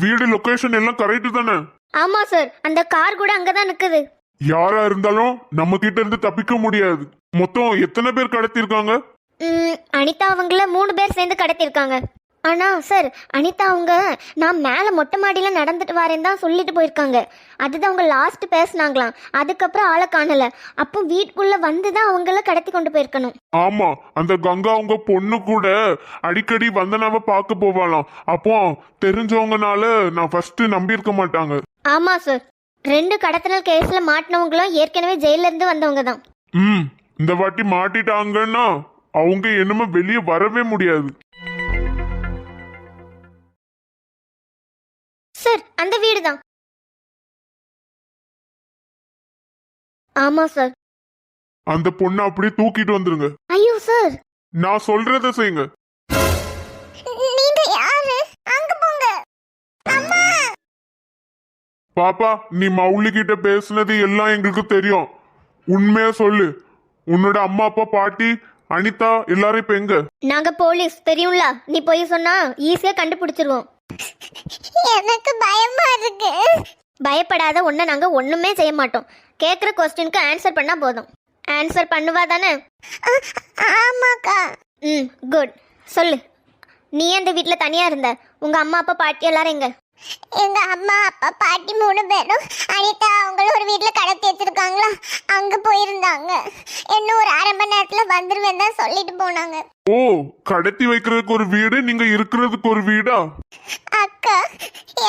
வீடு லொகேஷன் எல்லாம் கரெக்ட் தானே? ஆமா சார் அந்த கார் கூட அங்கதான் நிக்குது. யாரா இருந்தாலும் நம்ம கிட்ட இருந்து தப்பிக்க முடியாது. மொத்தம் எத்தனை பேர் கடத்திருக்காங்க? ம், அனிதா அவங்கள மூணு பேர் சேர்ந்து கடத்திருக்காங்க. ஆனா சார் அனிதா அவங்க நான் மேலே மொட்டை மாடியில நடந்துட்டு வரேன் தான் சொல்லிட்டு போயிருக்காங்க. அதுதான் அவங்க லாஸ்ட் பேசுனாங்களாம். அதுக்கப்புறம் ஆளை காணல. அப்போ வீட்டுக்குள்ள வந்து தான் அவங்கள கடத்தி கொண்டு போயிருக்கணும். ஆமா அந்த கங்கா உங்க பொண்ணு கூட அடிக்கடி வந்தனாவ பார்க்க போவாளாம். அப்போ தெரிஞ்சவங்கனால நான் ஃபர்ஸ்ட் நம்பியிருக்க மாட்டாங்க. ஆமா சார் ரெண்டு கடத்தல் கேஸ்ல மாட்டினவங்களும் ஏற்கனவே ஜெயில இருந்து வந்தவங்க தான். ம் இந்த வாட்டி மாட்டிட்டாங்கன்னா அவங்க என்னமோ வெளியே வரவே முடியாது. சார் அந்த வீடு தான் ஆமா சார். அந்த பொண்ணை அப்படியே தூக்கிட்டு வந்துருங்க. ஐயோ சார். நான் சொல்றத செய்யுங்க. நீங்க யாரு? அங்க போங்க. அம்மா! பாப்பா நீ மௌலி கிட்ட பேசுனது எல்லாம் எங்களுக்கு தெரியும். உண்மையா சொல்லு. உன்னோட அம்மா அப்பா பாட்டி அனிதா எல்லாரும் இப்ப எங்க? நாங்க போலீஸ். தெரியும்ல? நீ போய் சொன்னா ஈஸியா கண்டுபிடிச்சிருவோம். எனக்கு பயமா இருக்கு. பயப்படாத ஒன்ன நாங்க ஒண்ணுமே செய்ய மாட்டோம். கேக்குற கொஸ்டினுக்கு ஆன்சர் பண்ணா போதும். ஆன்சர் பண்ணுவா தானே? ஆமாக்கா. ம் குட் சொல்லு. நீ அந்த வீட்ல தனியா இருந்த? உங்க அம்மா அப்பா பாட்டி எல்லாரும் எங்க? எங்க அம்மா அப்பா பாட்டி மூணு பேரும் அனிதா அவங்களும் ஒரு வீட்ல கடத்தி வச்சிருக்காங்களா? அங்க போயிருந்தாங்க. இன்னும் ஒரு அரை மணி நேரத்துல வந்துருவேன் தான் சொல்லிட்டு போனாங்க. ஓ கடத்தி வைக்கிறதுக்கு ஒரு வீடு? நீங்க இருக்கிறதுக்கு ஒரு வீடா? அக்கா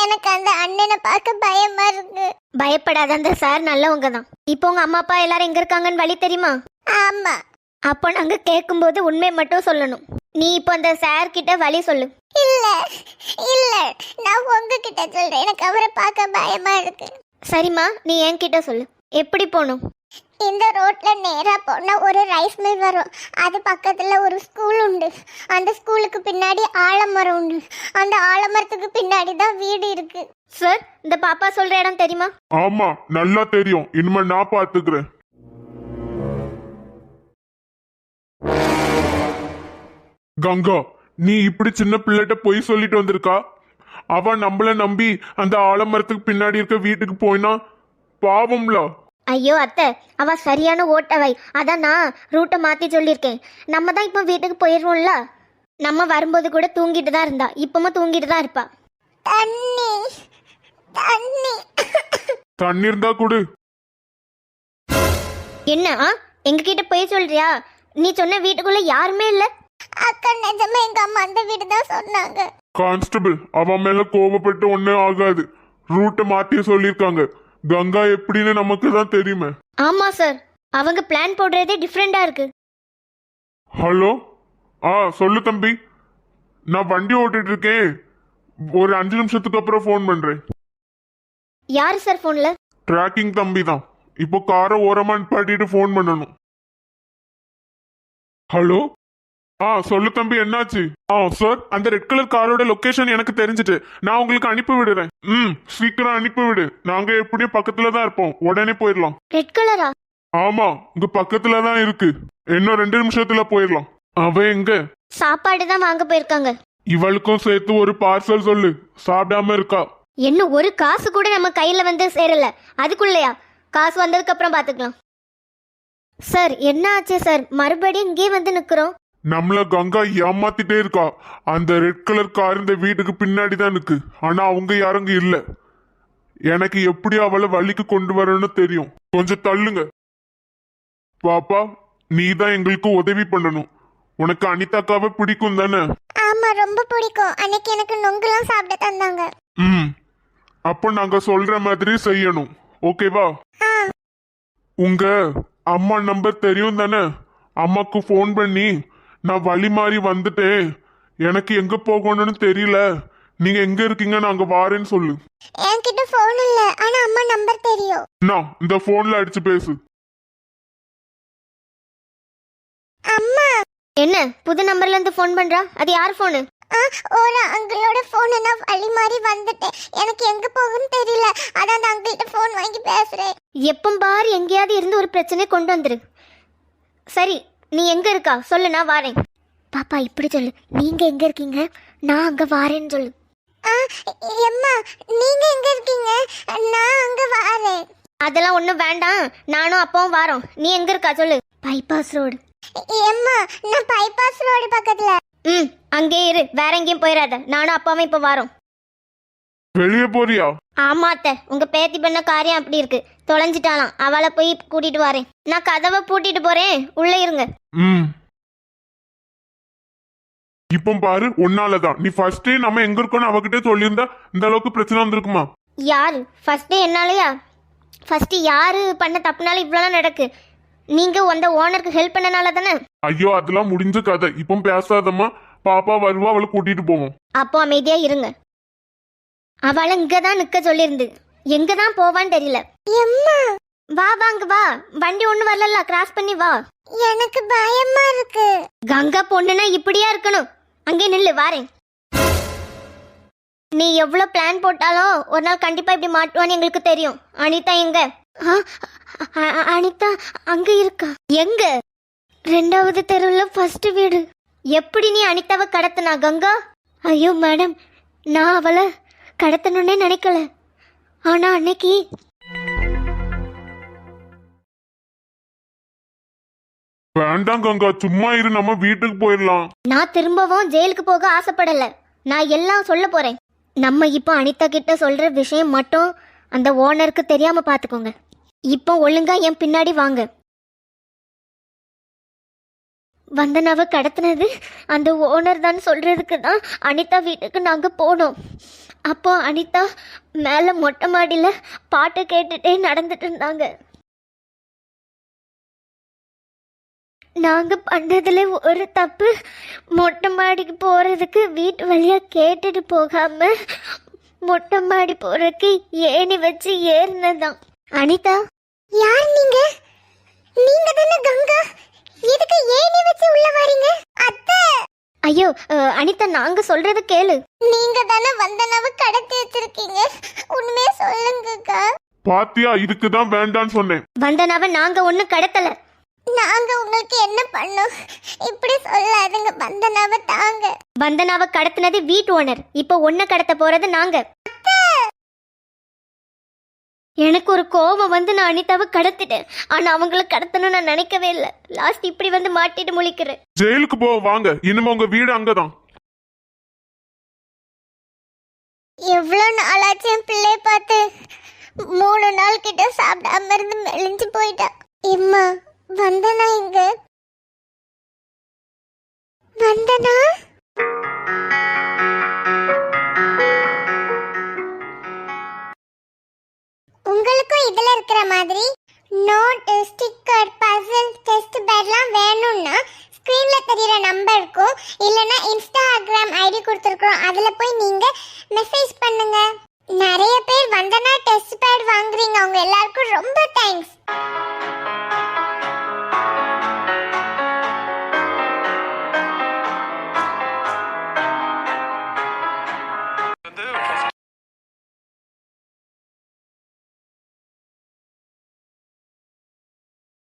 எனக்கு அந்த அண்ணனை பார்க்க பயமா இருக்கு. பயப்படாத அந்த சார் நல்லவங்க தான். இப்போ உங்க அம்மா அப்பா எல்லாரும் எங்க இருக்காங்கன்னு வழி தெரியுமா? ஆமா. அப்போ நாங்க கேட்கும்போது உண்மை மட்டும் சொல்லணும். நீ இப்போ அந்த சார் கிட்ட வழி சொல்லு. இல்ல இல்ல. நான் உங்ககிட்ட சொல்றேன். எனக்கு அவரை பார்க்க பயமா இருக்கு. சரிம்மா நீ என்கிட்ட சொல்லு. எப்படி போகணும்? இந்த ரோட்ல நேரா போனா ஒரு ரைஸ் மில் வரும். அது பக்கத்துல ஒரு ஸ்கூல் உண்டு. அந்த ஸ்கூலுக்கு பின்னாடி ஆலமரம் உண்டு. அந்த ஆலமரத்துக்கு பின்னாடி தான் வீடு இருக்கு. சார் இந்த பாப்பா சொல்ற இடம் தெரியுமா? ஆமா நல்லா தெரியும். இனிமே நான் பாத்துக்கிறேன் கங்கா நீ இப்படி சின்ன பிள்ளைகிட்ட பொய் சொல்லிட்டு வந்திருக்கா? அவ நம்மள நம்பி அந்த ஆலமரத்துக்கு பின்னாடி இருக்க வீட்டுக்கு போயினா பாவம்ல. ஐயோ அத்தை அவ சரியான ஓட்டவை. அதான் நான் ரூட்டை மாத்தி சொல்லியிருக்கேன். நம்ம தான் இப்போ வீட்டுக்கு போயிடுவோம்ல? நம்ம வரும்போது கூட தூங்கிட்டு தான் இருந்தா. இப்பவும் தூங்கிட்டு தான் இருப்பா. தண்ணி தண்ணி. தண்ணி இருந்தா கொடு. என்ன எங்ககிட்ட போய் சொல்றியா? நீ சொன்ன வீட்டுக்குள்ள யாருமே இல்ல. அக்கா நிஜமா எங்க அம்மா அந்த வீடு தான் சொன்னாங்க. கான்ஸ்டபிள் அவன் மேல கோபப்பட்டு ஒன்னே ஆகாது. ரூட்டை மாத்தி சொல்லியிருக்காங்க. கங்கா எப்படின்னு நமக்கு தான் தெரியுமே. ஆமா சார். அவங்க பிளான் போடுறதே டிஃப்ரெண்டா இருக்கு. ஹலோ? ஆ சொல்லு தம்பி. நான் வண்டி ஓட்டிட்டு இருக்கேன். ஒரு அஞ்சு நிமிஷத்துக்கு அப்புறம் ஃபோன் பண்றேன். யாரு சார் ஃபோன்ல ட்ராக்கிங் தம்பி தான். இப்போ காரை ஓரமா நிப்பாட்டிட்டு ஃபோன் பண்ணணும். ஹலோ? ஆ சொல்லு தம்பி என்னாச்சு? ஆ சார் அந்த ரெட் கலர் காரோட லொகேஷன் எனக்கு தெரிஞ்சுட்டு நான் உங்களுக்கு அனுப்பி விடுறேன். ம் சீக்கிரம் அனுப்பி விடு. நாங்க எப்படியும் பக்கத்துல தான் இருப்போம். உடனே போயிடலாம். ரெட் கலரா ஆமா உங்க பக்கத்துல தான் இருக்கு. இன்னும் ரெண்டு நிமிஷத்துல போயிடலாம். அவ எங்க? சாப்பாடு தான் வாங்க போயிருக்காங்க. இவளுக்கும் சேர்த்து ஒரு பார்சல் சொல்லு. சாப்பிடாம இருக்கா? இன்னும் ஒரு காசு கூட நம்ம கையில வந்து சேரல. அதுக்குள்ளயா? காசு வந்ததுக்கு அப்புறம் பாத்துக்கலாம். சார் என்ன ஆச்சு சார் மறுபடியும் இங்கே வந்து நிக்கிறோம். நம்மள கங்கா ஏமாத்திட்டே இருக்கா. அந்த ரெட் கலர் கார் இந்த வீட்டுக்கு பின்னாடி தான் இருக்கு. ஆனா அவங்க யாருங்க இல்ல. எனக்கு எப்படி அவளை வழிக்கு கொண்டு வரணும்னு தெரியும். கொஞ்சம் தள்ளுங்க. பாப்பா நீ தான் எங்களுக்கு உதவி பண்ணணும். உனக்கு அனிதாக்காவை பிடிக்கும் தானே? ஆமா ரொம்ப பிடிக்கும். அன்னைக்கு எனக்கு நொங்குலாம் சாப்பிட தந்தாங்க. ம். அப்போ நாங்க சொல்ற மாதிரி செய்யணும். ஓகேவா? உங்க அம்மா நம்பர் தெரியும் தானே? அம்மாக்கு ஃபோன் பண்ணி நான் வழி மாறி வந்துட்டேன். எனக்கு எங்க போகணும்னு தெரியல. நீங்க எங்க இருக்கீங்க நாங்க வாரேன்னு சொல்லு. என்கிட்ட ஃபோன் இல்ல. ஆனா அம்மா நம்பர் தெரியும். நான் இந்த போன்ல அடிச்சு பேசு. அம்மா. என்ன? புது நம்பர்ல இருந்து ஃபோன் பண்றா? அது யார் ஃபோனு ஆ, ஒரு அங்கிளோட ஃபோன் நான் வழி மாறி வந்துட்டேன். எனக்கு எங்க போகுன்னு தெரியல. அதான் அந்த அங்கிள்கிட்ட ஃபோன் வாங்கி பேசுறேன். எப்போ பாரு எங்கேயாவது இருந்து ஒரு பிரச்சனை கொண்டு வந்துரு. சரி நீ எங்க இருக்கா? சொல்லு நான் வாரேன். பாப்பா இப்படி சொல்லு. நீங்க எங்க இருக்கீங்க? நான் அங்க வாரேன்னு சொல்லு. எம்மா நீங்க எங்க இருக்கீங்க? நான் அங்க வாரேன். அதெல்லாம் ஒன்றும் வேண்டாம். நானும் அப்பாவும் வாரோம். நீ எங்க இருக்கா? சொல்லு. பைபாஸ் ரோடு எம்மா நான் பைபாஸ் ரோடு பக்கத்துல. ம் அங்கேயே இரு. வேற எங்கேயும் போயிடாத நானும் அப்பாவும் இப்போ வரோம். வெளியே போறியா? ஆமா அத்தை. உங்க பேத்தி பண்ண காரியம் அப்படி இருக்கு. தொலைஞ்சிட்டாலாம் அவளை போய் கூட்டிட்டு வரேன். நான் கதவை பூட்டிட்டு போறேன். உள்ள இருங்க. ம். இப்போ பாரு உன்னாலதான். நீ ஃபர்ஸ்டே நம்ம எங்க இருக்கோம்னு அவகிட்டே சொல்லியிருந்தா இந்த அளவுக்கு பிரச்சனை வந்திருக்குமா? யாரு? ஃபர்ஸ்ட் என்னாலயா? ஃபர்ஸ்ட் யாரு பண்ண தப்புனால இவ்வளோலாம் நடக்கு. நீங்க அந்த ஓனருக்கு ஹெல்ப் பண்ணனால தானே? ஐயோ அதெல்லாம் முடிஞ்ச கதை. இப்போ பேசாதம்மா. பாப்பா வருவா அவளை கூட்டிட்டு போவோம். அப்போ அமைதியா இருங்க. அவளை இங்க தான் நிக்க சொல்லியிருந்து எங்க தான் போவான்னு தெரியல. வா வாங்க வா. வண்டி ஒண்ணு வரல கிராஸ் பண்ணி வா. எனக்கு பயமா இருக்கு. கங்கா பொண்ணுனா இப்படியா இருக்கணும். அங்கே நில்லு வாரேன். நீ எவ்வளவு பிளான் போட்டாலும் ஒரு நாள் கண்டிப்பா இப்படி மாட்டுவான்னு எங்களுக்கு தெரியும். அனிதா எங்க? அனிதா அங்க இருக்கா? எங்க? ரெண்டாவது தெருவுல ஃபர்ஸ்ட் வீடு. எப்படி நீ அனிதாவை கடத்தினா கங்கா? ஐயோ மேடம் நான் அவளை கடத்தணும்னே நினைக்கல. ஆனா அன்னைக்கு வேண்டாம் கங்கா சும்மா இரு நம்ம வீட்டுக்கு போயிடலாம். நான் திரும்பவும் ஜெயிலுக்கு போக ஆசைப்படல. நான் எல்லாம் சொல்ல போறேன். நம்ம இப்போ அனிதா கிட்ட சொல்ற விஷயம் மட்டும் அந்த ஓனருக்கு தெரியாம பாத்துக்கோங்க. இப்போ ஒழுங்கா என் பின்னாடி வாங்க. வந்தனாவை கடத்தினது. அந்த ஓனர் தான் சொல்கிறதுக்கு தான் அனிதா வீட்டுக்கு நாங்கள் போனோம். அப்போ அனிதா மேலே மொட்டை மாடியில் பாட்டு கேட்டுட்டே நடந்துட்டு இருந்தாங்க. நாங்கள் பண்ணதில் ஒரு தப்பு. மொட்டை மாடிக்கு போகிறதுக்கு வீட்டு வழியாக கேட்டுட்டு போகாமல் மொட்டை மாடி போகிறதுக்கு ஏணி வச்சு ஏறினதான் அனிதா? யார் நீங்கள் நீங்கள் தானே கங்கா? எதுக்கு ஏணி வச்சு உள்ள வரீங்க? அத்தை! ஐயோ அஹ், அனிதா நாங்க சொல்றத கேளு. நீங்க தானே வந்தனாவை கடத்தி வச்சிருக்கீங்க. உண்மையே சொல்லுங்கக்கா. பாத்தியா இதுக்கு தான் வேண்டான்னு சொன்னேன். வந்தனாவ நாங்க ஒண்ணு கடத்தல. நாங்க உங்களுக்கு என்ன பண்ணோம்? இப்படி சொல்லாதுங்க. வந்தனாவை தாங்க. வந்தனாவ கடத்தினது வீட்டு ஓனர். இப்போ ஒன்ன கடத்த போறது நாங்க. எனக்கு ஒரு கோபம் வந்து நான் அனிதாவை கடத்திட்டேன். ஆனா அவங்கள கடத்தணும் நான் நினைக்கவே இல்லை. லாஸ்ட் இப்படி வந்து மாட்டிட்டு முழிக்கிறேன். ஜெயிலுக்கு போ வாங்க. இனிமே உங்க வீடு அங்கதான். எவ்வளோ நாளாச்சு என் பிள்ளைய பார்த்து? மூணு நாள் கிட்ட சாப்பிடாம இருந்து மெலிஞ்சு போயிட்டா. இம்மா வந்தனா இங்க? வந்தனா? இருக்கிற மாதிரி நோட் ஸ்டிக்கர் பசில் டெஸ்ட் பேட்லாம் வேணும்னா ஸ்க்ரீன்ல தெரியுற நம்பருக்கும் இல்லைன்னா இன்ஸ்டாகிராம் ஐடி கொடுத்துருக்குறோம். அதில் போய் நீங்கள் மெசேஜ் பண்ணுங்க. நிறைய பேர் வந்தனா டெஸ்ட் பேட் வாங்குறீங்க. அவங்க எல்லாருக்கும் ரொம்ப தேங்க்ஸ்